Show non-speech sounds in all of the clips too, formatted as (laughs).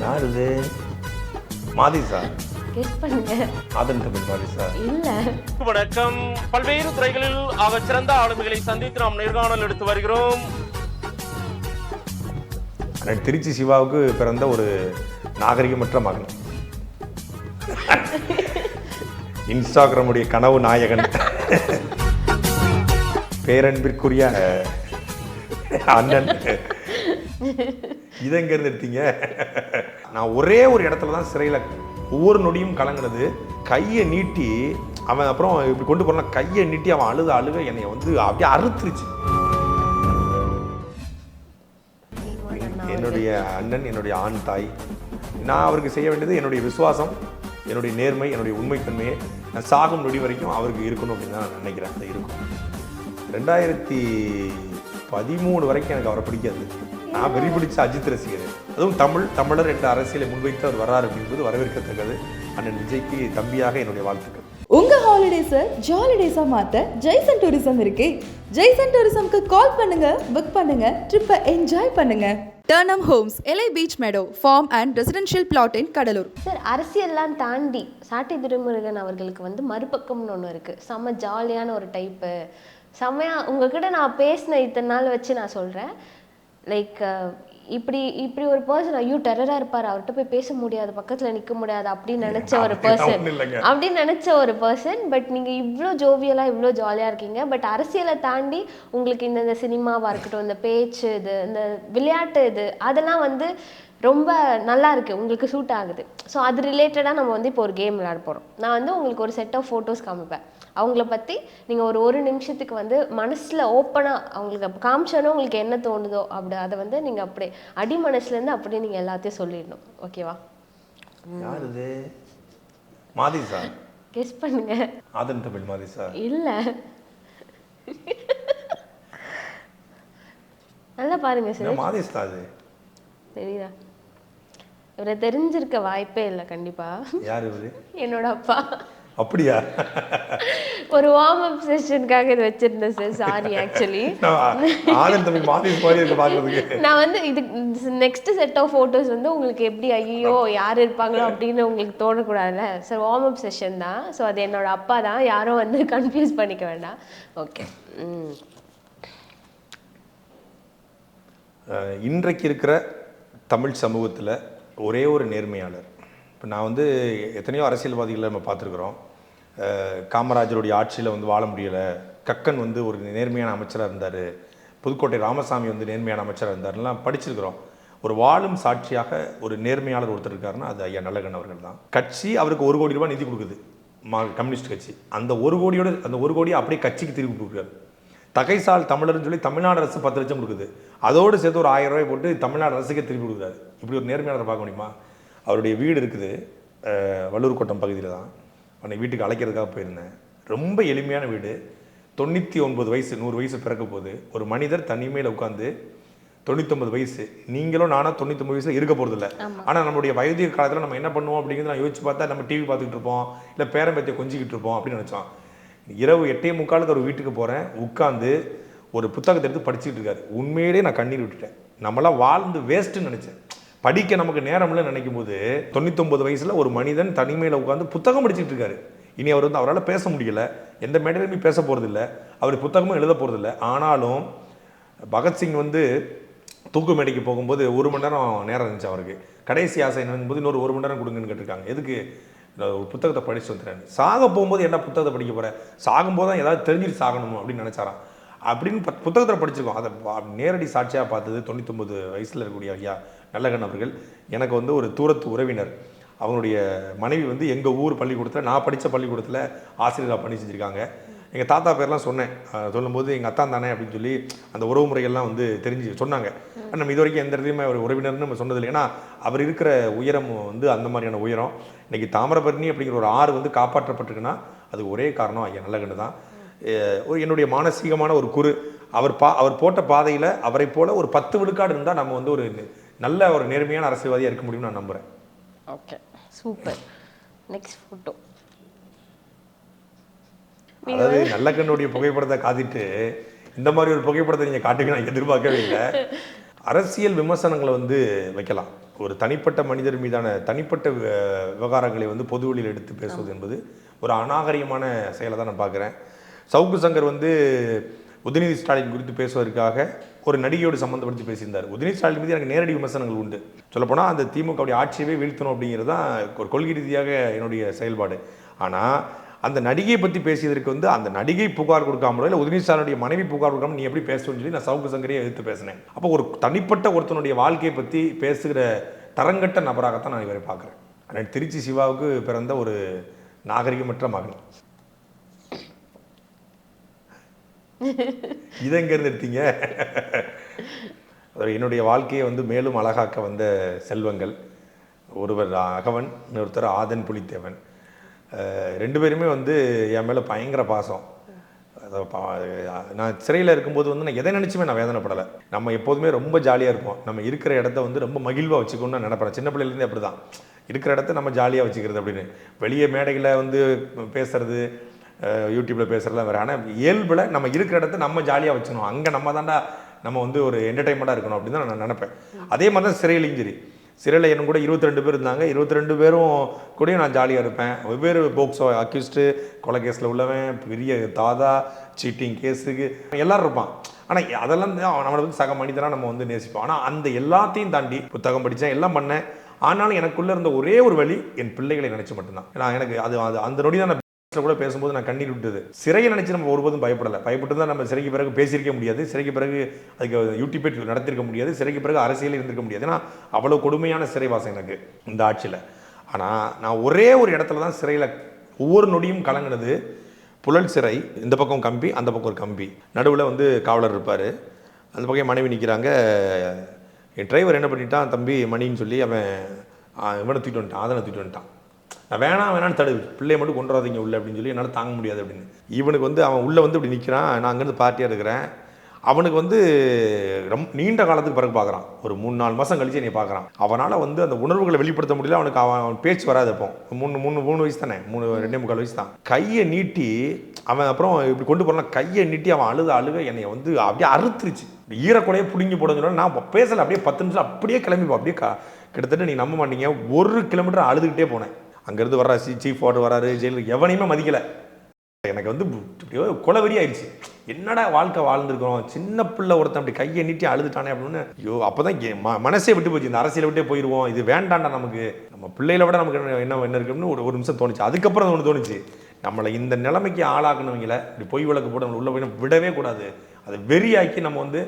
யார் இது மாதிசா. கெஸ் பண்ணுங்க. ஆதன் தமிழ் மாதிசா. இல்ல. வணக்கம். பல்வேறு துறைகளில் ஆக சிறந்த ஆளுமைகளை சந்தித்து நாம் நேர்காணல் எடுத்து வருகிறோம். திருச்சி சிவாவுக்கு பிறந்த ஒரு நாகரிகமற்ற மகன். இன்ஸ்டாகிராமுடைய கனவு நாயகன். பேரன்பிற்குரிய அண்ணன். இதை எங்க இருந்து எடுத்தீங்க? நான் ஒரே ஒரு இடத்துல தான் சிறையில் ஒவ்வொரு நொடியும் கலங்குனது. கையை நீட்டி அவன் அப்புறம் இப்படி கொண்டு போனா கையை நீட்டி அவன் அழுத அழுக என்னை வந்து அப்படியே அறுத்துருச்சு. என்னுடைய அண்ணன் என்னுடைய ஆண் தாய் நான் அவருக்கு செய்ய வேண்டியது என்னுடைய விசுவாசம் என்னுடைய நேர்மை என்னுடைய உண்மைத்தன்மையை நான் சாகும் நொடி வரைக்கும் அவருக்கு இருக்கணும் அப்படின்னு தான் நான் நினைக்கிறேன். அது இருக்கும். ரெண்டாயிரத்தி பதிமூணு வரைக்கும் எனக்கு அவரை பிடிக்காது. நான் வெறி பிடிச்ச அஜித் ரசிகர். அதுவும் தமிழ் தமிழர் என்ற அரசியலை முன்வைத்து அவர் வராரு அப்படின்றது வரவேற்கத்தக்கது. அண்ணன் விஜய்க்கு தம்பியாக என்னுடைய வாழ்த்துக்கள். உங்க ஹாலிடேஸை ஜாலிடேஸா மாத்த ஜெய்சன் டூரிசம் இருக்கு. ஜெய்சன் டூரிசம்க்கு கால் பண்ணுங்க புக் பண்ணுங்க ட்ரிப்பை என்ஜாய் பண்ணுங்க. டர்னம் ஹோம்ஸ் எலை beach meadow farm and residential plot in Cuddalore sir அரசியல்லாம் தாண்டி சாட்டை துரைமுருகன் அவர்களுக்கு வந்து மறுபக்கம்னு ஒன்று இருக்கு. செம்ம ஜாலியான ஒரு டைப்பு செம்மையா உங்ககிட்ட நான் பேசின இத்தனை நாள் வச்சு நான் சொல்றேன். லைக் இப்படி இப்படி ஒரு பர்சன் ஐயோ டெரரா இருப்பார். அவர்கிட்ட போய் பேச முடியாது. பக்கத்துல நிக்க முடியாது. அப்படின்னு நினைச்ச ஒரு பர்சன். அப்படின்னு நினைச்ச ஒரு பர்சன் பட் நீங்க இவ்வளோ ஜோவியலா இவ்வளோ ஜாலியா இருக்கீங்க. பட் அரசியலை தாண்டி உங்களுக்கு இந்த இந்த சினிமாவா இருக்கட்டும் இந்த பேச்சு இது இந்த விளையாட்டு இது அதெல்லாம் வந்து ரொம்ப நல்லா இருக்கு. உங்களுக்கு சூட் ஆகுது. ஸோ அது ரிலேட்டடாக நம்ம வந்து இப்போ ஒரு கேம் விளையாட போறோம். நான் வந்து உங்களுக்கு ஒரு செட் ஆஃப் ஃபோட்டோஸ் காமிப்பேன். அவங்கள பத்தி நீங்க ஒரு ஒரு நிமிஷத்துக்கு வந்து மனசுல ஓப்பனா அவங்களுக்கு காமிச்சோன்னா உங்களுக்கு என்ன தோணுதோ அப்படி அதை வந்து நீங்க அப்படியே அடி மனசுல இருந்து அப்படியே நீங்க எல்லாத்தையும் சொல்லிடணும். ஓகேவா யார் இது? கெஸ் பண்ணுங்க. ஆதன் தமிழ் மாதிசா இல்ல. நல்லா பாருங்க சார் மாதிஸ்தா அது தெரியுதா? இவரை தெரிஞ்சிருக்க வாய்ப்பே இல்லை கண்டிப்பா. யார் இவரு? என்னோட அப்பா. அப்படியா? ஒரு வார்ம் அப் செஷனுக்காக இது வச்சிருந்தேன் சார் சாரி ஆக்சுவலி நான் ஆதன் தமிழ் மாதிஸ் மாதிரி இருக்கு பார்க்கறதுக்கு நான் வந்து இது நெக்ஸ்ட் செட் ஆஃப் ஃபோட்டோஸ் வந்து உங்களுக்கு எப்படி ஐயோ யார் இருப்பாங்களோ அப்படின்னு உங்களுக்கு தோணக்கூடாதுல்ல? சார் வார்ம் அப் செஷன் தான். ஸோ அது என்னோட அப்பா தான். யாரும் வந்து (laughs) கன்ஃபியூஸ் பண்ணிக்க வேண்டாம். ஓகே இன்றைக்கு இருக்கிற தமிழ் சமூகத்தில் ஒரே ஒரு நேர்மையாளர். இப்போ நான் வந்து எத்தனையோ அரசியல்வாதிகளை நம்ம பார்த்துருக்குறோம். காமராஜருடைய ஆட்சியில் வந்து வாழ முடியலை. கக்கன் வந்து ஒரு நேர்மையான அமைச்சராக இருந்தார். புதுக்கோட்டை ராமசாமி வந்து நேர்மையான அமைச்சராக இருந்தார்லாம் படிச்சிருக்கிறோம். ஒரு வாழும் சாட்சியாக ஒரு நேர்மையாளர் ஒருத்தர் இருக்காருன்னா அது ஐயா நல்லகன் அவர்கள் தான். கட்சி அவருக்கு ஒரு கோடி ரூபாய் நிதி கொடுக்குது. மா கம்யூனிஸ்ட் கட்சி. அந்த ஒரு கோடியோட அந்த ஒரு கோடியை அப்படியே கட்சிக்கு திருப்பி கொடுக்குறாரு. தகைசால் தமிழர்னு சொல்லி தமிழ்நாடு அரசு பத்து லட்சம் கொடுக்குது. அதோடு சேர்த்து ஒரு ஆயிரம் ரூபாய் போட்டு தமிழ்நாடு அரசுக்கே திருப்பி கொடுக்குறாரு. இப்படி ஒரு நேர்மையாளர் பார்க்க முடியுமா? அவருடைய வீடு இருக்குது வள்ளூர் கோட்டம் பகுதியில் தான். அவனை வீட்டுக்கு அழைக்கிறதுக்காக போயிருந்தேன். ரொம்ப எளிமையான வீடு. தொண்ணூற்றி ஒன்பது வயசு நூறு வயசு பிறக்க போகுது. ஒரு மனிதர் தனிமையில் உட்காந்து தொண்ணூத்தொம்பது வயசு. நீங்களும் நானும் தொண்ணூத்தொம்பது வயசுல இருக்க போகிறதில்ல ஆனால் நம்மளுடைய வயதிக காலத்தில் நம்ம என்ன பண்ணுவோம் அப்படிங்கிறத நான் யோசிச்சு பார்த்தா நம்ம டிவி பார்த்துக்கிட்டு இருப்போம். இல்லை பேரம்பேத்தியை கொஞ்சிக்கிட்டு இருப்போம் அப்படின்னு நினச்சோம். இரவு எட்டே முக்காலுக்கு ஒரு வீட்டுக்கு போகிறேன் உட்காந்து ஒரு புத்தகத்தை எடுத்து படிச்சுட்டு இருக்காரு. உண்மையிலேயே நான் கண்ணீர் விட்டுட்டேன். நம்மளாம் வாழ்ந்து வேஸ்ட்டுன்னு நினச்சேன். படிக்க நமக்கு நேரம்ல நினைக்கும் போது தொண்ணூத்தொம்பது வயசுல ஒரு மனிதன் தனிமையில் உட்காந்து புத்தகம் படிச்சுட்டு இருக்காரு. இனி அவர் வந்து அவரால் பேச முடியல எந்த மேடையிலுமே பேச போகிறதில்ல அவர் புத்தகமும் எழுத போகிறதில்ல ஆனாலும் பகத்சிங் வந்து தூக்கு மேடைக்கு போகும்போது ஒரு மணி நேரம் நேரம் இருந்துச்சு அவருக்கு. கடைசி ஆசை என்னும்போது இன்னொரு ஒரு மணி நேரம் கொடுங்கன்னு கேட்டிருக்காங்க. எதுக்கு? ஒரு புத்தகத்தை படிச்சு வந்துடுறேன் சாக போகும்போது என்ன புத்தகத்தை படிக்க போகிறேன் சாகும்போது தான் ஏதாவது தெரிஞ்சுட்டு சாகணும் அப்படின்னு நினச்சாராம். அப்படின்னு பத்- புத்தகத்தில் படிச்சிருக்கோம். அதை நேரடி சாட்சியாக பார்த்தது தொண்ணூத்தொம்பது வயசில் இருக்கக்கூடிய ஐயா. நல்லகன் அவர்கள் எனக்கு வந்து ஒரு தூரத்து உறவினர். அவங்களுடைய மனைவி வந்து எங்கள் ஊர் பள்ளிக்கூடத்தில் நான் படித்த பள்ளிக்கூடத்தில் ஆசிரியராக பணி செஞ்சுருக்காங்க. எங்கள் தாத்தா பேர்லாம் சொன்னேன். சொல்லும்போது எங்கள் அத்தான் தானே அப்படின்னு சொல்லி அந்த உறவு முறைகள்லாம் வந்து தெரிஞ்சு சொன்னாங்க. ஆனால் நம்ம இது வரைக்கும் எந்த இடத்துலையுமே அவர் உறவினர்னு நம்ம சொன்னதில்லை. ஏன்னா அவர் இருக்கிற உயரம் வந்து அந்த மாதிரியான உயரம். இன்றைக்கி தாமிரபரணி அப்படிங்கிற ஒரு ஆறு வந்து காப்பாற்றப்பட்டிருக்குன்னா அது ஒரே காரணம் ஐயா நல்லகண்ணு தான். ஒரு என்னுடைய மானசீகமான ஒரு குரு. அவர் பா அவர் போட்ட பாதையில் அவரை போல ஒரு பத்து விழுக்காடு இருந்தால் நம்ம வந்து ஒரு நல்ல ஒரு நேர்மையான அரசியல்வாதியாக இருக்க முடியும்னு நான் நம்புகிறேன் ஓகே. சூப்பர். நெக்ஸ்ட் ஃபோட்டோ அதாவது நல்லக்கண்ணுடைய புகைப்படத்தை காட்டிட்டு இந்த மாதிரி ஒரு புகைப்படத்தை நீங்கள் காட்டுங்க நான் எதிர்பார்க்கவே இல்லை. அரசியல் விமர்சனங்களை வந்து வைக்கலாம். ஒரு தனிப்பட்ட மனிதர் மீதான தனிப்பட்ட விவகாரங்களை வந்து பொதுவெளியில் எடுத்து பேசுவது என்பது ஒரு அநாகரிகமான செயலை தான் நான் பார்க்குறேன். சவுக்கு சங்கர் வந்து உதயநிதி ஸ்டாலின் குறித்து பேசுவதற்காக ஒரு நடிகையோடு சம்மந்தப்படுத்தி பேசியிருந்தார். உதயநிதி ஸ்டாலின் மீது எனக்கு நேரடி விமர்சனங்கள் உண்டு. சொல்லப்போனால் அந்த திமுகவுடைய ஆட்சியவே வீழ்த்தணும் அப்படிங்கிறது தான் ஒரு கொள்கை ரீதியாக என்னுடைய செயல்பாடு. ஆனால் அந்த நடிகையை பற்றி பேசியதற்கு வந்து அந்த நடிகை புகார் கொடுக்காமலோ இல்லை உதயநிதி ஸ்டாலினுடைய மனைவி புகார் கொடுக்காம நீ எப்படி பேசணும்னு சொல்லி நான் சவுக்கு சங்கரையே எதிர்த்து பேசினேன். அப்போ ஒரு தனிப்பட்ட ஒருத்தனுடைய வாழ்க்கையை பற்றி பேசுகிற தரங்கட்ட நபராகத்தான் நான் இவரை பார்க்குறேன். ஆனால் திருச்சி சிவாவுக்கு பிறந்த ஒரு நாகரிகமற்ற மகன். (laughs) இதை எங்கேருந்து எடுத்தீங்க. அதாவது என்னுடைய வாழ்க்கையை வந்து மேலும் அழகாக்க வந்த செல்வங்கள். ஒருவர் அகவன் இன்னொருத்தர் ஆதன் புலித்தேவன். ரெண்டு பேருமே வந்து என் மேலே பயங்கர பாசம். பா- நான் சிறையில் இருக்கும்போது வந்து நான் எதை நினச்சுமே நான் வேதனைப்படலை. நம்ம எப்போதுமே ரொம்ப ஜாலியாக இருப்போம். நம்ம இருக்கிற இடத்த வந்து ரொம்ப மகிழ்வாக வச்சுக்கணும்னு நான் நினைப்பேன். சின்ன பிள்ளைலேருந்து அப்படி தான் இருக்கிற இடத்த நம்ம ஜாலியாக வச்சுக்கிறது அப்படின்னு. வெளியே மேடைகளை வந்து பேசுறது யூடியூப்பில் பேசுகிறதுலாம் வேறு. ஆனால் இயல்பில் நம்ம இருக்கிற இடத்த நம்ம ஜாலியாக வச்சுக்கணும். அங்கே நம்ம தாண்டா நம்ம வந்து ஒரு என்டர்டைன்மெண்ட்டாக இருக்கணும் அப்படின்னு தான் நான் நினப்பேன். அதே மாதிரி தான் சிறையிலையும் சரி. சிறையில் என்ன கூட 22 பேர் இருந்தாங்க. 22 பேரும் கூடயும் நான் ஜாலியாக இருப்பேன். வெவ்வேறு போக்ஸோ அக்யூஸ்டு கொலை கேஸில் உள்ளவன் பெரிய தாதா சீட்டிங் கேஸுக்கு எல்லோரும் இருப்பான். ஆனால் அதெல்லாம் வந்து நம்மளை வந்து சக மனிதனாக நம்ம வந்து நேசிப்போம். ஆனால் அந்த எல்லாத்தையும் தாண்டி புத்தகம் படித்தேன் எல்லாம் பண்ணேன். ஆனாலும் எனக்குள்ளே இருந்த ஒரே ஒரு வழி என் பிள்ளைகளை நினச்சி மட்டும்தான். ஏன்னா எனக்கு அது அது அந்த நொடி தான் நான் கூட பேசும்போது நான் கண்ணீர் விட்டது. சிறையை நினைச்சு நம்ம ஒருபோதும் பயப்படலை. பயப்பட்டு தான் நம்ம சிறைக்கு பிறகு பேசியிருக்க முடியாது. சிறைக்கு பிறகு அதுக்கு யூடியூபே நடத்திருக்க முடியாது. சிறைக்கு பிறகு அரசியலில் இருந்திருக்க முடியாது. ஏன்னா அவ்வளோ கொடுமையான சிறைவாசம் எனக்கு இந்த ஆட்சியில். ஆனால் நான் ஒரே ஒரு இடத்துல தான் சிறையில் ஒவ்வொரு நொடியும் கலங்கினது. புழல் சிறை இந்த பக்கம் கம்பி அந்த பக்கம் ஒரு கம்பி. நடுவில் வந்து காவலர் இருப்பார். அந்த பக்கம் என் மனைவி நிற்கிறாங்க என் டிரைவர் என்ன பண்ணிட்டான்? தம்பி மணின்னு சொல்லி அவன் இவனை தூக்கிட்டு வந்துட்டான். அதனை தூக்கிட்டு வந்துட்டான். நான் வேணாம் வேணான்னு தடு பிள்ளைய மட்டும் கொண்டுறாதீங்க உள்ளே உள்ள அப்படின்னு சொல்லி என்னால் தாங்க முடியாது அப்படின்னு. இவனுக்கு வந்து அவன் உள்ளே வந்து இப்படி நிற்கிறான் நான் அங்கேருந்து பார்ட்டியாக இருக்கிறேன். அவனுக்கு வந்து ரொம்ப நீண்ட காலத்துக்கு பிறகு பார்க்குறான். ஒரு மூணு நாலு மாதம் கழிச்சு என்னை பார்க்குறான். அவனால் வந்து அந்த உணர்வுகளை வெளிப்படுத்த முடியல அவனுக்கு அவன் பேச்சு வராது அப்போ மூணு மூணு மூணு வயசு தானே? மூணு ரெண்டே முக்கால் வயசு தான். கையை நீட்டி அவன் அப்புறம் இப்படி கொண்டு போகிறான் கையை நீட்டி அவன் அழுத அழுக என்னை வந்து அப்படியே அறுத்துருச்சு. ஈரக்கூடையே பிடுங்கி போடன்னு சொன்னா நான் பேசலை அப்படியே பத்து நிமிஷம் அப்படியே கிளம்பிப்போம் அப்படியே கிட்டத்தட்ட நீ நம்ப மாட்டீங்க. ஒரு கிலோமீட்டர் அழுதுகிட்டே போனேன். அங்கேருந்து வர்ற சி சீஃப் வார்டு வராரு ஜெயிலுக்கு எவனையுமே மதிக்கலை. எனக்கு வந்து இப்படியோ குலவெறி ஆயிடுச்சு என்னடா வாழ்க்கை வாழ்ந்துருக்கிறோம்? சின்ன பிள்ளை ஒருத்தன் அப்படி கையை நீட்டி அழுதுட்டானே அப்படின்னு. ஐயோ அப்போதான் ம மனசே விட்டு போச்சு. இந்த அரசியலை விட்டே போயிடுவோம் இது வேண்டாம்டா நமக்கு. நம்ம பிள்ளைகளை விட நமக்கு என்ன என்ன இருக்குன்னு ஒரு ஒரு நிமிஷம் தோணுச்சு. அதுக்கப்புறம் ஒன்று தோணுச்சு. நம்மளை இந்த நிலைமைக்கு ஆளாக்குனவங்கள இப்படி பொய் விளக்கு போட்டு நம்மளை உள்ள போய் விடவே கூடாது. அதை வெறியாக்கி நம்ம வந்து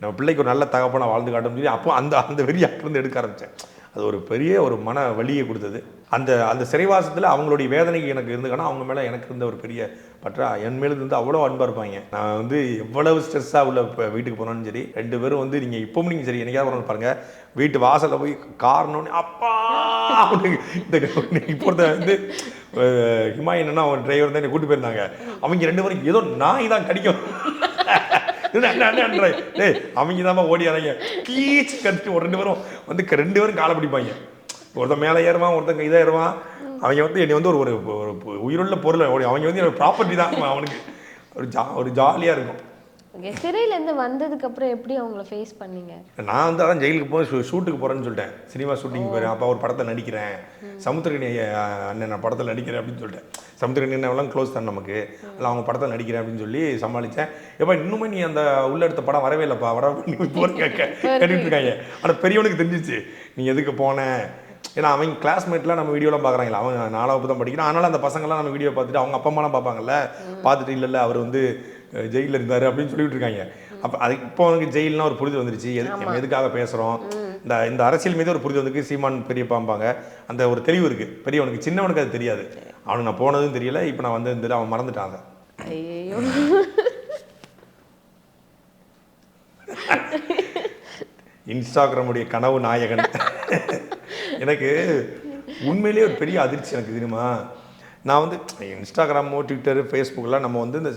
நம்ம பிள்ளைக்கு ஒரு நல்ல தகப்பனா வாழ்ந்து காட்டணும்னு சொல்லி அப்போ அந்த அந்த வெறியாக்கிருந்து எடுக்க ஆரம்பித்தேன் அது ஒரு பெரிய ஒரு மன வலியை கொடுத்தது. அந்த அந்த சிறைவாசத்தில் அவங்களுடைய வேதனைக்கு எனக்கு இருந்துக்கானா அவங்க மேலே எனக்கு இருந்த ஒரு பெரிய பற்றா என் மேலே இருந்து அவ்வளோ அன்பாக இருப்பாங்க. நான் வந்து எவ்வளவு ஸ்ட்ரெஸ்ஸாக உள்ள இப்போ வீட்டுக்கு போனாலும் சரி ரெண்டு பேரும் வந்து நீங்கள் இப்பவும் நீங்கள் சரி என்னைக்காவது ஒரு பாருங்கள் வீட்டு வாசலில் போய் காரணம்னு அப்பா! இந்த இப்போ வந்து அஹ், ஹிமாயன் அவன் டிரைவர் தான் என்னை கூட்டு போயிருந்தாங்க. அவங்க ரெண்டு பேரும் ஏதோ நாய் தான் கடிக்கும். டேய் அவங்க தான் ஓடி இறங்க. கீச்சு கட்டிட்டு ஒரு ரெண்டு பேரும் வந்து ரெண்டு பேரும் காலை பிடிப்பாங்க. ஒருத்தன் மேலே ஏறுவான் ஒருத்தன் இதாக ஏறுவான். அவங்க வந்து என்னை வந்து ஒரு ஒரு ஒரு உயிருள்ள பொருள் ஓடி அவங்க வந்து என்னோட ப்ராப்பர்ட்டி தான் அவனுக்கு. ஒரு ஜா ஒரு ஜாலியாக இருக்கும். ஓகே சிறையிலேருந்து வந்ததுக்கு அப்புறம் எப்படி அவங்கள ஃபேஸ் பண்ணீங்க? நான் வந்து அதான் ஜெயிலுக்கு போய் ஷூட்டுக்கு போகிறேன்னு சொல்லிட்டேன். சினிமா ஷூட்டிங் போகிறேன் அப்போ ஒரு படத்தை நடிக்கிறேன். சமுத்திரகனி அண்ணன் நான் படத்தில் நடிக்கிறேன் அப்படின்னு சொல்லிட்டேன். சமுத்திரகனி அண்ணன் க்ளோஸ் தான் நமக்கு. இல்லை அவங்க படத்தில் நடிக்கிறேன் அப்படின்னு சொல்லி சமாளித்தேன் எப்போ இன்னுமே நீ அந்த உள்ள எடுத்த படம் வரவே இல்லைப்பா. வர (laughs) கேட்க. கேட்டுட்டு இருக்காங்க. ஆனால் பெரியவனுக்கு தெரிஞ்சிச்சு நீ எதுக்கு போன? ஏன்னா அவங்க கிளாஸ்மேட்லாம் நம்ம வீடியோலாம் பார்க்குறாங்களா அவன் நாலாவது தான் படிக்கிறான். அதனால அந்த பசங்கள்லாம் நம்ம வீடியோ பார்த்துட்டு அவங்க அப்பா அம்மாலாம் பார்ப்பாங்கல்ல. பார்த்துட்டு இல்லை இல்லை அவர் வந்து ஜெயிலில் இருந்தார் அப்படின்னு சொல்லிட்டு இருக்காங்க. அப்போ அது இப்போ அவனுக்கு ஜெயில்னா ஒரு புரிதல் வந்துருச்சு. எது நம்ம எதுக்காக பேசுகிறோம் இந்த இந்த அரசியல் மீது ஒரு புரிதல் வந்துருக்கு. சீமான் பெரியப்பாம்பாங்க. அந்த ஒரு தெளிவு இருக்குது பெரியவனுக்கு சின்னவனுக்கு அது தெரியாது. அவனுக்கு நான் போனதும் தெரியல. இப்போ நான் வந்து அவன் மறந்துட்டாங்க. ஐயோ இன்ஸ்டாகிராமுடைய கனவு நாயகன். எனக்கு உண்மையிலேயே ஒரு பெரிய அதிர்ச்சி எனக்கு தெரியுமா? நான் வந்து இன்ஸ்டாகிராமோ ட்விட்டர் ஃபேஸ்புக்கெலாம் நம்ம வந்து இந்த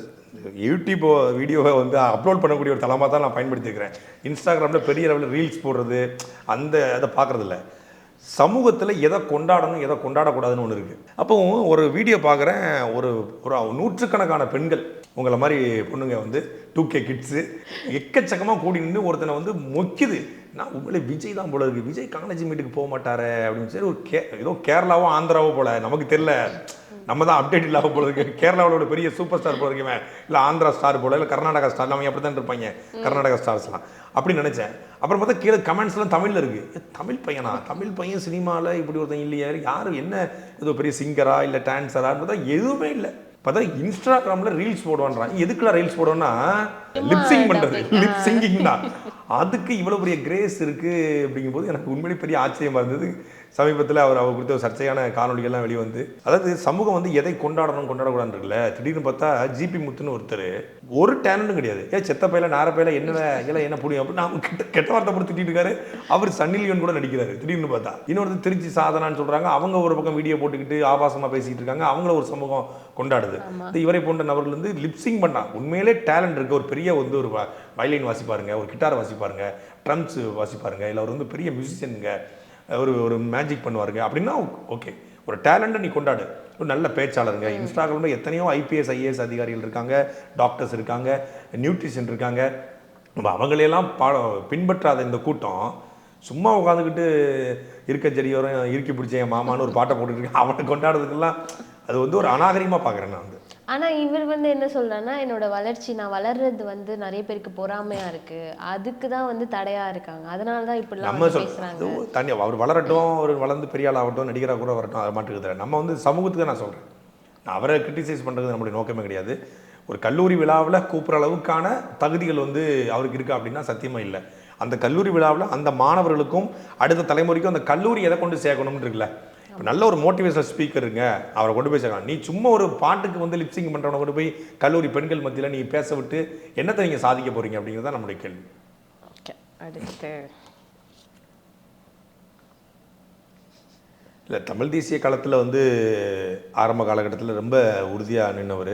யூடியூப் வீடியோவை வந்து அப்லோட் பண்ணக்கூடிய ஒரு தளமாக தான் நான் பயன்படுத்தியிருக்கிறேன் இன்ஸ்டாகிராமில் பெரிய லெவலில் ரீல்ஸ் போடுறது அந்த இதை பார்க்குறதில்ல. சமூகத்தில் எதை கொண்டாடணும் எதை கொண்டாடக்கூடாதுன்னு ஒன்று இருக்குது அப்போ ஒரு வீடியோ பார்க்குறேன் ஒரு ஒரு நூற்றுக்கணக்கான பெண்கள் உங்களை மாதிரி பொண்ணுங்க வந்து டூ கே கிட்ஸு எக்கச்சக்கமாக கூடி நின்று ஒருத்தனை வந்து மொக்கிது. நான் உண்மையிலே விஜய் தான் போல இருக்குது விஜய் காலேஜ் மீட்டுக்கு போக மாட்டாரு அப்படின்னு சொல்லி ஒரு கே ஏதோ கேரளாவோ ஆந்திராவோ போல நமக்கு தெரில நம்ம தான் அப்டேட் இல்லாம போல இருக்கு. கேரளாவோட பெரிய சூப்பர் ஸ்டார் போல இருக்குமே. இல்லை ஆந்திரா ஸ்டார் போல இல்லை கர்நாடகா ஸ்டார் நம்ம அப்படி தான் இருப்பாங்க. கர்நாடகா ஸ்டார்ஸ்லாம் அப்படி நினைச்சேன். அப்புறம் பார்த்தா கீழே கமெண்ட்ஸ்லாம் தமிழில் இருக்கு. தமிழ் பையனா? தமிழ் பையன் சினிமாவில் இப்படி ஒருத்தன் இல்லையா. யார்? என்ன? ஏதோ பெரிய சிங்கரா இல்லை டான்ஸரான்னு பார்த்தா எதுவுமே இல்லை. பார்த்தா இன்ஸ்டாகிராமில் ரீல்ஸ் போடுவான்றான் எதுக்குலாம் ரீல்ஸ் போடுவோன்னா லிப்சிங் பண்ணுறது லிப் சிங்கிங் தான். அதுக்கு இவ்வளோ பெரிய கிரேஸ் இருக்குது அப்படிங்கும்போது எனக்கு உண்மையிலே பெரிய ஆச்சரியமாக இருந்தது. சமீபத்தில் அவர் அவர் குறித்த ஒரு சர்ச்சையான காணொலிகள்லாம் வெளிவந்து அதாவது சமூகம் வந்து எதை கொண்டாடணும் கொண்டாடக்கூடாதுன்னு இருக்குல்ல? திடீர்னு பார்த்தா ஜிபி முத்துன்னு ஒருத்தர் ஒரு டேலண்ட்டும் கிடையாது. ஏ செத்த பையில நார பையில என்ன இல்லை என்ன புரியும் அப்படின்னு நான் கெட்ட கெட்ட வார்த்தை போட்டு திட்டிட்டு இருக்காரு. அவர் சன்னிலியன் கூட நடிக்கிறாரு திடீர்னு பார்த்தா. இன்னொருத்தர் திருச்சி சாதனான்னு சொல்றாங்க அவங்க ஒரு பக்கம் வீடியோ போட்டுக்கிட்டு ஆபாசமா பேசிட்டு இருக்காங்க அவங்கள ஒரு சமூகம் கொண்டாடுது. இந்த இவரை போன்ற நபர்கள் வந்து லிப்சிங் பண்ணா உண்மையிலே டேலண்ட் இருக்கு. ஒரு பெரிய வந்து ஒரு வயலின் வாசிப்பாருங்க ஒரு கிட்டார் வாசிப்பாருங்க ட்ரம்ஸ் வாசிப்பாருங்க இல்லை அவர் வந்து பெரிய மியூசிஷியனுங்க ஒரு ஒரு மேஜிக் பண்ணுவாருங்க. அப்படின்னா ஓகே ஒரு டேலண்ட்டை நீ கொண்டாடு. ஒரு நல்ல பேச்சாளருங்க. இன்ஸ்டாகிராமில் எத்தனையோ ஐபிஎஸ் ஐஏஎஸ் அதிகாரிகள் இருக்காங்க டாக்டர்ஸ் இருக்காங்க நியூட்ரிஷன் இருக்காங்க. நம்ம அவங்களையெல்லாம் பா பின்பற்றாத இந்த கூட்டம் சும்மா உட்காந்துக்கிட்டு இருக்க செடியோரம் இறுக்கி பிடிச்ச என் மாமான்னு ஒரு பாட்டை போட்டுட்டு அவனை கொண்டாடுறதுக்கெல்லாம் அது வந்து ஒரு அநாகரிகமாக பார்க்குறேன் நான் வந்து. ஆனா இவர் வந்து என்ன சொல்றாருன்னா என்னோட வளர்ச்சி நான் வளர்றது வந்து நிறைய பேருக்கு பொறாமையா இருக்கு. அதுக்கு தான் வந்து தடையா இருக்காங்க. அதனால தான் இப்படிலாம் அது தனி அவர் வளரட்டும் அவர் வளர்ந்து பெரிய ஆள் ஆகட்டும் நடிகராக கூட வரட்டும் அதை மாட்டுக்குது நம்ம வந்து சமூகத்துக்கு நான் சொல்கிறேன் நான் அவரை கிரிட்டிசைஸ் பண்ணுறது நம்மளுடைய நோக்கமே கிடையாது. ஒரு கல்லூரி விழாவில் கூப்பிட்ற அளவுக்கான தகுதிகள் வந்து அவருக்கு இருக்கா அப்படின்னா சத்தியமாக இல்லை. அந்த கல்லூரி விழாவில் அந்த மாணவர்களுக்கும் அடுத்த தலைமுறைக்கும் அந்த கல்லூரி எதை கொண்டு சேர்க்கணும்னு இருக்குல்ல? இப்போ நல்ல ஒரு மோட்டிவேஷனல் ஸ்பீக்கருங்க அவரை கொண்டு போய் சேர்க்கலாம். நீ சும்மா ஒரு பாட்டுக்கு வந்து லிப்சிங் பண்ணுறவனை கொண்டு போய் கல்லூரி பெண்கள் மத்தியில் நீ பேச விட்டு என்னத்தை நீங்கள் சாதிக்க போகிறீங்க அப்படிங்கிறது தான் நம்முடைய கேள்வி. ஓகே அடுத்து. இல்லை தமிழ் தேசிய காலத்தில் வந்து ஆரம்ப காலகட்டத்தில் ரொம்ப உறுதியாக நின்னவர்.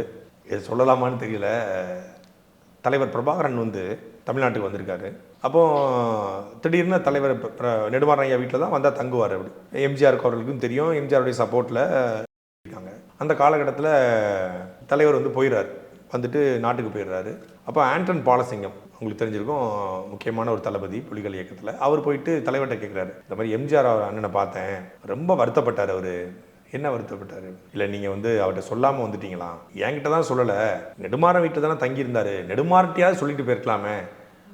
இது சொல்லலாமான்னு தெரியல. தலைவர் பிரபாகரன் வந்து தமிழ்நாட்டுக்கு வந்திருக்காரு. அப்போ திடீர்னு தலைவர் பிர- நெடுமாறன் ஐயா வீட்டில் தான் வந்தால் தங்குவார் அப்படி. எம்ஜிஆருக்கு அவர்களுக்கும் தெரியும். எம்ஜிஆருடைய சப்போர்ட்டில் இருக்காங்க. அந்த காலகட்டத்தில் தலைவர் வந்து போயிடுறாரு வந்துட்டு நாட்டுக்கு போயிடுறாரு அப்போ ஆண்டன் பாலசிங்கம் உங்களுக்கு தெரிஞ்சிருக்கும் முக்கியமான ஒரு தளபதி புலிகள் இயக்கத்தில். அவர் போயிட்டு தலைவர்கிட்ட கேட்குறாரு இந்த மாதிரி எம்ஜிஆர் அவர் அண்ணனை பார்த்தேன். ரொம்ப வருத்தப்பட்டார் அவர். என்ன வருத்தப்பட்டார்? இல்லை நீங்கள் வந்து அவர்கிட்ட சொல்லாமல் வந்துட்டீங்களா? என்கிட்ட தான் சொல்லலை. நெடுமாற வீட்டில் தானே தங்கியிருந்தார். நெடுமாறட்டியாவது சொல்லிட்டு போயிருக்கலாமே.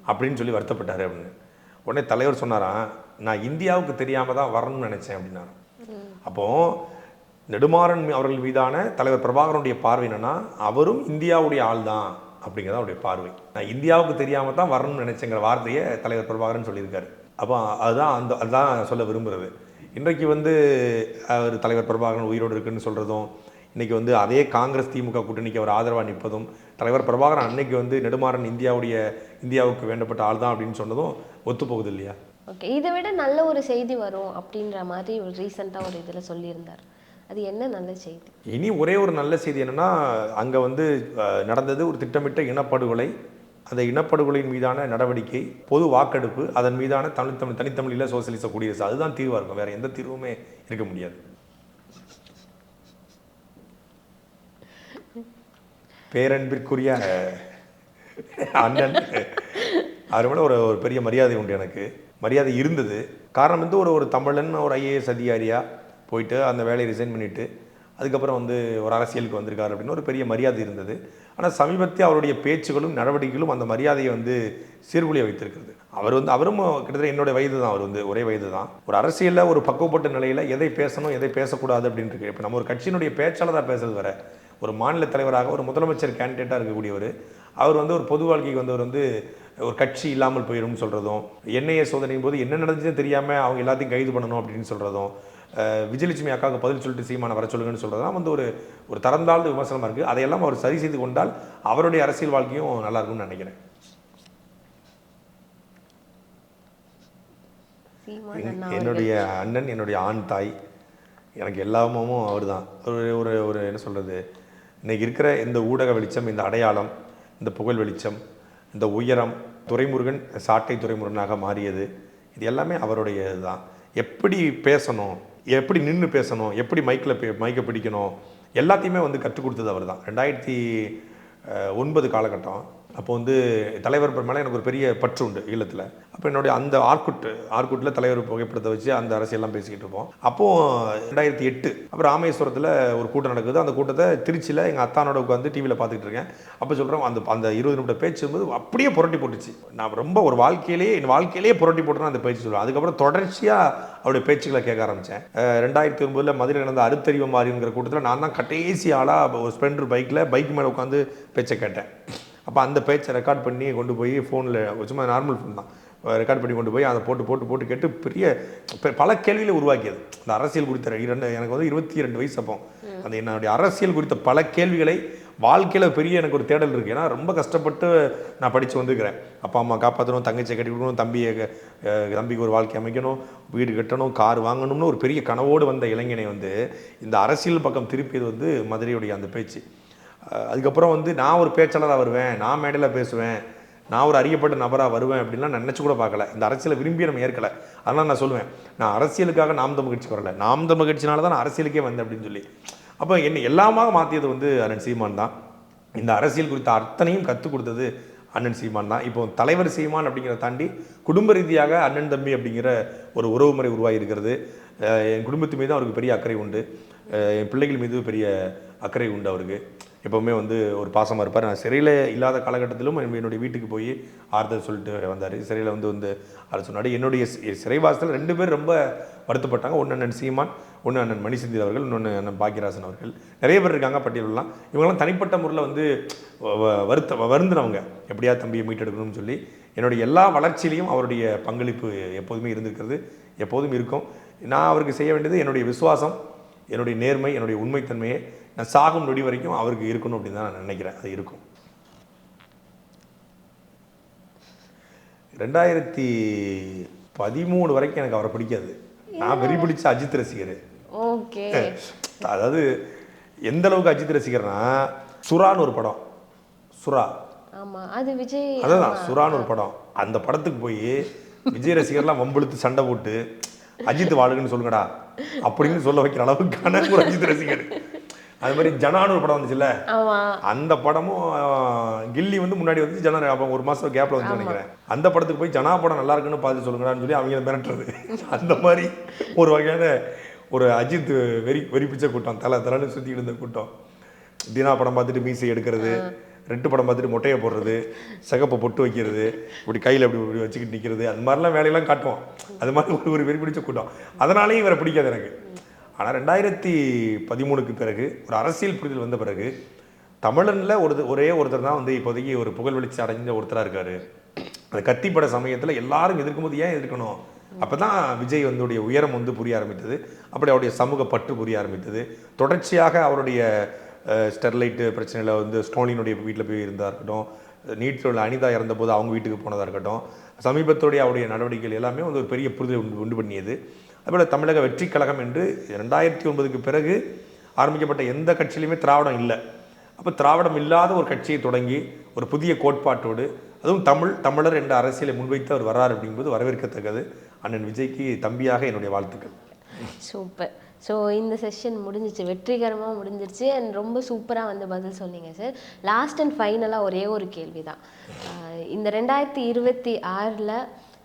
அப்படின்னு சொல்லி வருத்தப்பட்டார் அப்படின்னு. உடனே தலைவர் சொன்னாராம் நான் இந்தியாவுக்கு தெரியாமல் தான் வரணும்னு நினச்சேன் அப்படின்னாராம் அப்போது நெடுமாறன் அவர்கள் மீதான தலைவர் பிரபாகரனுடைய பார்வை என்னன்னா அவரும் இந்தியாவுடைய ஆள் தான் அப்படிங்கிறது அவருடைய பார்வை. நான் இந்தியாவுக்கு தெரியாமல் தான் வரணும்னு நினைச்சேங்கிற வார்த்தையை தலைவர் பிரபாகரன் சொல்லியிருக்காரு. அப்போ அதுதான் அந்த அதுதான் சொல்ல விரும்புகிறது இன்றைக்கு வந்து அவர் தலைவர் பிரபாகரன் உயிரோடு இருக்குன்னு சொல்கிறதும் இன்னைக்கு வந்து அதே காங்கிரஸ் திமுக கூட்டணிக்கு அவர் ஆதரவாக நிற்பதும் தலைவர் பிரபாகரன் அன்னைக்கு வந்து நெடுமாறன் இந்தியாவுடைய இந்தியாவுக்கு வேண்டப்பட்ட ஆள் தான் அப்படின்னு சொன்னதும் ஒத்து போகுது இல்லையா? ஓகே இதை விட நல்ல ஒரு செய்தி வரும் அப்படின்ற மாதிரி ஒரு ரீசெண்டாக ஒரு இதில் சொல்லியிருந்தார். அது என்ன நல்ல செய்தி? இனி ஒரே ஒரு நல்ல செய்தி என்னன்னா அங்கே வந்து நடந்தது ஒரு திட்டமிட்ட இனப்படுகொலை. அந்த இனப்படுகொலையின் மீதான நடவடிக்கை பொது வாக்கெடுப்பு அதன் மீதான தமிழ் தமிழ் தனித்தமிழில் சோசியலிச குடியரசு. அதுதான் தீர்வாக இருக்கும். வேற எந்த தீர்வுமே இருக்க முடியாது. பேரன்பிற்குரிய அண்ணன். அவர் மேலே ஒரு ஒரு பெரிய மரியாதை உண்டு எனக்கு. மரியாதை இருந்தது. காரணம் வந்து ஒரு ஒரு தமிழன் ஒரு ஐஏஎஸ் அதிகாரியா போயிட்டு அந்த வேலையை ரிசைன் பண்ணிட்டு அதுக்கப்புறம் வந்து ஒரு அரசியலுக்கு வந்திருக்காரு அப்படின்னு ஒரு பெரிய மரியாதை இருந்தது. ஆனால் சமீபத்திய அவருடைய பேச்சுகளும் நடவடிக்கைகளும் அந்த மரியாதையை வந்து சீர்குலைய வைத்திருக்கிறது. அவர் வந்து அவரும் கிட்டத்தட்ட என்னுடைய வயது தான். அவர் வந்து ஒரே வயது தான். ஒரு அரசியலில் ஒரு பக்குவப்பட்ட நிலையில் எதை பேசணும் எதை பேசக்கூடாது அப்படின்னு இருக்கு இப்போ நம்ம ஒரு கட்சியினுடைய பேச்சாளராக பேசுறது வர ஒரு மாநில தலைவராக ஒரு முதலமைச்சர் கேண்டிடேட்டாக இருக்கக்கூடியவர். அவர் வந்து ஒரு பொது வாழ்க்கைக்கு வந்தவர் வந்து ஒரு கட்சி இல்லாமல் போயிடும்னு சொல்கிறதும் என்ஐஏ சோதனையின் போது என்ன நடந்துச்சுன்னு தெரியாமல் அவங்க எல்லாத்தையும் கைது பண்ணணும் அப்படின்னு சொல்கிறதும் விஜயலட்சுமி அக்காவுக்கு பதில் சொல்லிட்டு சீமான வர சொல்லுங்கன்னு சொல்கிறதுலாம் வந்து ஒரு ஒரு தரந்தாழ்ந்த விமர்சனமாக இருக்குது அதையெல்லாம் அவர் சரி செய்து கொண்டால் அவருடைய அரசியல் வாழ்க்கையும் நல்லா இருக்கும்னு நினைக்கிறேன். என்னுடைய அண்ணன் என்னுடைய ஆண் தாய் எனக்கு எல்லாமும் அவர் தான் ஒரு ஒரு ஒரு என்ன சொல்கிறது இன்னைக்கு இருக்கிற இந்த ஊடக வெளிச்சம் இந்த அடையாளம் இந்த புகழ் வெளிச்சம் இந்த உயரம் துரைமுருகன் சாட்டை துறைமுருகனாக மாறியது. இது எல்லாமே அவருடைய இதுதான் எப்படி பேசணும் எப்படி நின்று பேசணும் எப்படி மைக்கில் மைக்கை பிடிக்கணும் எல்லாத்தையுமே வந்து கற்றுக் கொடுத்தது அவர் தான் ரெண்டாயிரத்தி ஒன்பது காலகட்டம். அப்போ வந்து தலைவர் மேலே எனக்கு ஒரு பெரிய பற்று உண்டு ஈழத்தில். அப்போ என்னுடைய அந்த ஆர்குட் ஆர்குட்டில் தலைவர் புகைப்படத்தை வச்சு அந்த அரசியல்லாம் பேசிக்கிட்டு இருப்போம். அப்போது ரெண்டாயிரத்தி எட்டு அப்புறம் ராமேஸ்வரத்தில் ஒரு கூட்டம் நடக்குது. அந்த கூட்டத்தை திருச்சியில் எங்கள் அத்தானோட உட்காந்து டிவியில் பார்த்துக்கிட்டு இருக்கேன். அப்போ சொல்கிறோம் அந்த அந்த இருபது நிமிட பேச்சும்போது அப்படியே புரட்டி போட்டுச்சு. நான் ரொம்ப ஒரு வாழ்க்கையிலேயே என் வாழ்க்கையிலேயே புரட்டி போட்டுன்னு அந்த பேச்சு சொல்லுவேன். அதுக்கப்புறம் தொடர்ச்சியாக அவருடைய பேச்சுக்களை கேட்க ஆரம்பித்தேன் ரெண்டாயிரத்தி ஒன்பதில் மதுரை நடந்த அறுத்தறிவு மாறிங்கிற கூட்டத்தில் நான் தான் கடைசி ஆளாக ஒரு ஸ்பெண்டர் பைக்கில் பைக் மேலே உட்காந்து பேச்சை கேட்டேன். அப்போ அந்த பேச்சை ரெக்கார்ட் பண்ணி கொண்டு போய் ஃபோனில் சும்மா நார்மல் ஃபோன் தான். ரெக்கார்ட் பண்ணி கொண்டு போய் அதை போட்டு போட்டு போட்டு கேட்டு பெரிய பல கேள்விகளை உருவாக்கியது. இந்த அரசியல் குறித்த இரண்டு எனக்கு வந்து இருபத்தி ரெண்டு வயசு அப்போ. அந்த என்னுடைய அரசியல் குறித்த பல கேள்விகளை வாழ்க்கையில் பெரிய எனக்கு ஒரு தேடல் இருக்குது ஏன்னா ரொம்ப கஷ்டப்பட்டு நான் படித்து வந்திருக்கிறேன். அப்பா அம்மா காப்பாற்றணும் தங்கச்சியை கட்டி கொடுக்கணும் தம்பியை தம்பிக்கு ஒரு வாழ்க்கை அமைக்கணும் வீடு கட்டணும் கார் வாங்கணும்னு ஒரு பெரிய கனவோடு வந்த இளைஞனை வந்து இந்த அரசியல் பக்கம் திருப்பியது வந்து மதுரையுடைய அந்த பேச்சு. அதுக்கப்புறம் வந்து நான் ஒரு பேச்சாளராக வருவேன் நான் மேடையில் பேசுவேன் நான் ஒரு அறியப்பட்ட நபராக வருவேன் அப்படின்லாம் நினச்சி கூட பார்க்கல. இந்த அரசியலை விரும்பி நம்ம ஏற்கலை. அதனால் நான் சொல்லுவேன் நான் அரசியலுக்காக நாம் தமிழ் கட்சி வரல. நாம் தமிழ் கட்சினால தான் நான் அரசியலுக்கே வந்தேன் அப்படின்னு சொல்லி. அப்போ என்னை எல்லாமாக மாற்றியது வந்து அண்ணன் சீமான் தான். இந்த அரசியல் குறித்த அத்தனையும் கற்றுக் கொடுத்தது அண்ணன் சீமான் தான். இப்போ தலைவர் சீமான் அப்படிங்கிறத தாண்டி குடும்ப ரீதியாக அண்ணன் தம்பி அப்படிங்கிற ஒரு உறவுமுறை உருவாகி இருக்கிறது என் குடும்பத்து மீது அவருக்கு பெரிய அக்கறை உண்டு. என் பிள்ளைகள் மீது பெரிய அக்கறை உண்டு அவருக்கு. எப்போவுமே வந்து ஒரு பாசமாக இருப்பார். நான் சிறையில் இல்லாத காலகட்டத்திலும் என்னுடைய வீட்டுக்கு போய் ஆறுதல் சொல்லிட்டு வந்தார். சிறையில் வந்து வந்து அவர் சொன்னார். என்னுடைய சிறைவாசத்தில் ரெண்டு பேர் ரொம்ப வருத்தப்பட்டாங்க. ஒன்று அண்ணன் சீமான் ஒன்று அண்ணன் மணிசெந்தில் அவர்கள் இன்னொன்று அண்ணன் பாக்கியராசன் அவர்கள். நிறைய பேர் இருக்காங்க பட்டியலாம் இவங்கெல்லாம் தனிப்பட்ட முறையில் வந்து வ- வ- வருத்த வருந்தினவங்க. எப்படியா தம்பியை மீட்டெடுக்கணும்னு சொல்லி என்னுடைய எல்லா வளர்ச்சியிலையும் அவருடைய பங்களிப்பு எப்போதுமே இருந்திருக்கிறது எப்போதும் இருக்கும். நான் அவருக்கு செய்ய வேண்டியது என்னுடைய விசுவாசம் என்னுடைய நேர்மை என்னுடைய உண்மைத்தன்மையை. நான் சாகும் நொடி வரைக்கும் அவருக்கு இருக்கணும் அப்படின்னு தான் நான் நினைக்கிறேன். அது இருக்கும். ரெண்டாயிரத்தி பதிமூணு வரைக்கும் எனக்கு அவரை பிடிக்காது. நான் வெறி பிடிச்ச அஜித் ரசிகர். ஓகே. அதாவது எந்த அளவுக்கு அஜித் ரசிகர்னா சுறான்னு ஒரு படம். சுறா. ஆமா அது விஜய் அதான் சுறான்னு ஒரு படம். அந்த படத்துக்கு போய் விஜய் ரசிகர்லாம் வம்பிழுத்து சண்டை போட்டு அஜித் வாழுங்கன்னு சொல்லுங்கடா அப்படின்னு சொல்ல வைக்கிற அளவுக்கான ஒரு அஜித் ரசிகர். அது மாதிரி ஜனான்னு ஒரு படம் வந்துச்சுல்ல? அந்த படமும் கில்லி வந்து முன்னாடி வந்து ஜனா அப்போ ஒரு மாசம் கேப்ல வந்து நினைக்கிறேன். அந்த படத்துக்கு போய் ஜனா படம் நல்லா இருக்குன்னு பார்த்து சொல்லுங்கடான்னு சொல்லி அவங்க மிரட்டுறது. அந்த மாதிரி ஒரு வகையான ஒரு அஜித் வெறி வெறி பிச்சை கூட்டம் தலை தலைன்னு சுத்திட்டு இருந்த கூட்டம். தினா படம் பார்த்துட்டு மீசை எடுக்கிறது ரெட்டு படம் பார்த்துட்டு மொட்டையை போடுறது சிகப்பை பொட்டு வைக்கிறது இப்படி கையில் இப்படி இப்படி வச்சுக்கிட்டு நிற்கிறது அந்த மாதிரிலாம் வேலையெல்லாம் காட்டுவோம் அது மாதிரி ஒரு ஒரு வெறி பிடிச்ச கூட்டம். அதனாலேயும் இவரை பிடிக்காது எனக்கு. ஆனால் ரெண்டாயிரத்தி பதிமூணுக்கு பிறகு ஒரு அரசியல் புரிதல் வந்த பிறகு தமிழனில் ஒரு ஒரே ஒருத்தர் தான் வந்து இப்போதைக்கு ஒரு புகழ் வெளிச்சி அடைஞ்ச ஒருத்தராக இருக்கார். அந்த கத்திப்பட சமயத்தில் எல்லாரும் எதிர்க்கும்போது ஏன் எதிர்க்கணும்? அப்போ தான் விஜய் வந்துடைய உயரம் வந்து புரிய ஆரம்பித்தது. அப்படி அவருடைய சமூக பற்று புரிய ஆரம்பித்தது. தொடர்ச்சியாக அவருடைய ஸ்டெர்லைட்டு பிரச்சனையில் வந்து ஸ்டோலினுடைய வீட்டில் போய் இருந்தா இருக்கட்டும் நீட்டில் அனிதா இறந்தபோது அவங்க வீட்டுக்கு போனதாக இருக்கட்டும் சமீபத்துடைய அவருடைய நடவடிக்கைகள் எல்லாமே வந்து ஒரு பெரிய புரிதல் உண்டு உண்டு பண்ணியது. அதுபோல் தமிழக வெற்றி கழகம் என்று ரெண்டாயிரத்தி ஒன்பதுக்கு பிறகு ஆரம்பிக்கப்பட்ட எந்த கட்சியிலுமே திராவிடம் இல்லை. அப்போ திராவிடம் இல்லாத ஒரு கட்சியை தொடங்கி ஒரு புதிய கோட்பாட்டோடு அதுவும் தமிழ் தமிழர் என்ற அரசியலை முன்வைத்து அவர் வர்றார் அப்படிங்கும்போது வரவேற்கத்தக்கது அண்ணன் விஜய்க்கு தம்பியாக என்னுடைய வாழ்த்துக்கள். சூப்பர். ஸோ இந்த செஷன் முடிஞ்சிச்சு. வெற்றிகரமாக முடிஞ்சிருச்சு. அண்ட் ரொம்ப சூப்பராக வந்து பதில் சொன்னீங்க சார் லாஸ்ட் அண்ட் ஃபைனலாக ஒரே ஒரு கேள்வி தான் இந்த ரெண்டாயிரத்தி இருபத்தி ஆறில்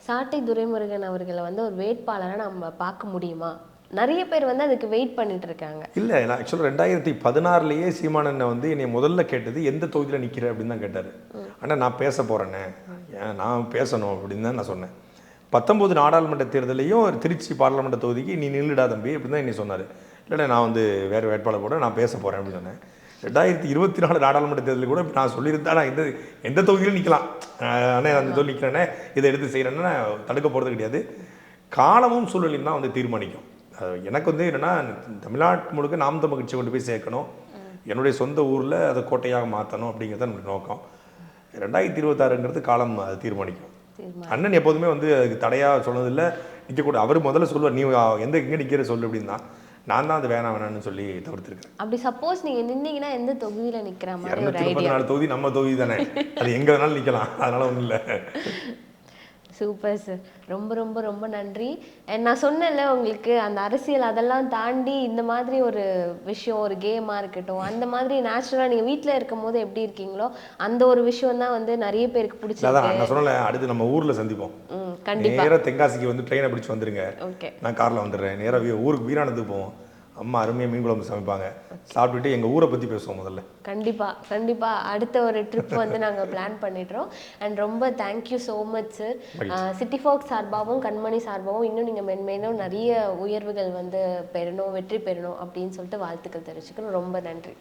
சாட்டை துரைமுருகன் அவர்களை வந்து ஒரு வேட்பாளரை நம்ம பார்க்க முடியுமா? நிறைய பேர் வந்து அதுக்கு வெயிட் பண்ணிட்டு இருக்காங்க. இல்லை நான் ஆக்சுவலாக ரெண்டாயிரத்தி பதினாறுலேயே சீமானண்ணை வந்து என்னை முதல்ல கேட்டது எந்த தொகுதியில் நிற்கிற அப்படின்னு தான் கேட்டார். ஆனால் நான் பேச போகிறேன்னே நான் பேசணும் அப்படின்னு தான் நான் சொன்னேன். பத்தொம்போது நாடாளுமன்ற தேர்தலையும் திருச்சி பாராளுமன்ற தொகுதிக்கு நீ நில்லுடா தம்பி அப்படின்னு தான் என்னை சொன்னார். இல்லைடா நான் வந்து வேறு வேட்பாளர் கூட நான் பேச போகிறேன் அப்படின்னு சொன்னேன். ரெண்டாயிரத்தி இருபத்தி நாலு நாடாளுமன்ற தேர்தலில் கூட நான் சொல்லியிருந்தா நான் எந்த எந்த தொகுதியிலும் நிற்கலாம் ஆனால் அந்த தொழில் நிற்கிறேனே இதை எடுத்து செய்கிறேன்னு நான் தடுக்க போகிறது கிடையாது. காலமும் சூழலையும் தான் வந்து தீர்மானிக்கும். எனக்கு வந்து என்னென்னா தமிழ்நாட்டு முழுக்க நாம் தமிழ் கட்சி கொண்டு போய் சேர்க்கணும். என்னுடைய சொந்த ஊரில் அதை கோட்டையாக மாற்றணும் அப்படிங்கிறது தான் நம்மளுடைய நோக்கம். ரெண்டாயிரத்தி இருபத்தாறுங்கிறது காலம் அது தீர்மானிக்கும். அண்ணன் எப்போதுமே வந்து அதுக்கு தடையாக சொன்னதில்லை. நிற்கக்கூடாது அவர் முதல்ல சொல்லுவார் நீ எந்த எங்கே நிற்கிற சொல்லு அப்படின்னா. நான் தான் அது வேணாம் வேணாம்னு சொல்லி தவிர்த்திருக்கேன் அப்படி சப்போஸ் நீங்க நின்னீங்கன்னா எந்த தொகுதியில நிக்கிற மாதிரி ஒரு ஐடியா நாலு தொகுதி நம்ம தொகுதி தானே. அது எங்கே வேணாலும் நிற்கலாம் அதனால ஒன்றும் இல்லை. சூப்பர் சார் ரொம்ப ரொம்ப ரொம்ப நன்றி. நான் சொன்னேன்ல உங்களுக்கு அந்த அரசியல் அதெல்லாம் தாண்டி இந்த மாதிரி ஒரு விஷயம் ஒரு கேமாக இருக்கட்டும் அந்த மாதிரி நேச்சுரலாக நீங்கள் வீட்டில் இருக்கும் போது எப்படி இருக்கீங்களோ அந்த ஒரு விஷயம் தான் வந்து நிறைய பேருக்கு பிடிச்சிருக்கு நான் சொன்னல அடுத்து நம்ம ஊரில் சந்திப்போம். நேராக தென்காசிக்கு வந்து ட்ரெயினை பிடிச்சி வந்துருங்க. ஓகே நான் காரில் வந்துடுறேன். நேராக ஊருக்கு வீராணத்துக்கு போவோம். அம்மா அருமையாக மீன் குழம்பு சமைப்பாங்க. சாப்பிட்டுட்டு எங்கள் ஊரை பற்றி பேசுவோம் முதல்ல. கண்டிப்பா கண்டிப்பா. அடுத்த ஒரு ட்ரிப் வந்து நாங்க பிளான் பண்ணிடுறோம். அண்ட் ரொம்ப thank you so much sir city fox சார்பாகவும் கண்மணி சார்பாகவும் இன்னும் நீங்க மென்மேலும் நிறைய உயர்வுகள் வந்து பெறணும் வெற்றி பெறணும் அப்படின்னு சொல்லிட்டு வாழ்த்துக்கள் தெரிவிச்சுக்கிறோம். ரொம்ப நன்றி.